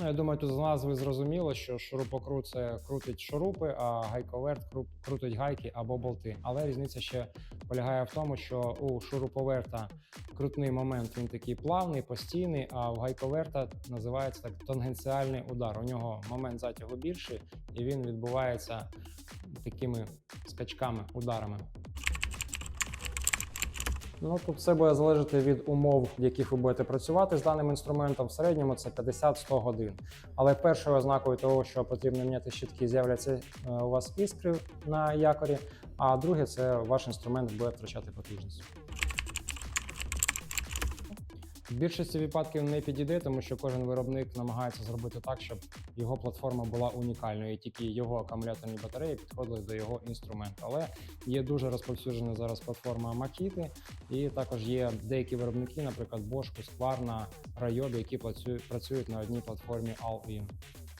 Ну, я думаю, тут з назви зрозуміло, що шурупокрут це крутить шурупи, а гайковерт кру- крутить гайки або болти. Але різниця ще полягає в тому, що у шуруповерта крутний момент він такий плавний, постійний, а в гайковерта називається так тангенціальний удар. У нього момент затягу більший, і він відбувається такими скачками, ударами. Ну тут все буде залежати від умов, в яких ви будете працювати з даним інструментом. В середньому це 50-100 годин. Але першою ознакою того, що потрібно міняти щітки, з'являться е, у вас іскри на якорі. А друге, це ваш інструмент буде втрачати потужність. В більшості випадків не підійде, тому що кожен виробник намагається зробити так, щоб його платформа була унікальною, і тільки його акумуляторні батареї підходили до його інструменту. Але є дуже розповсюджена зараз платформа Makiti, і також є деякі виробники, наприклад, Bosch, Husqvarna, Rayobi, які працюють на одній платформі All-in.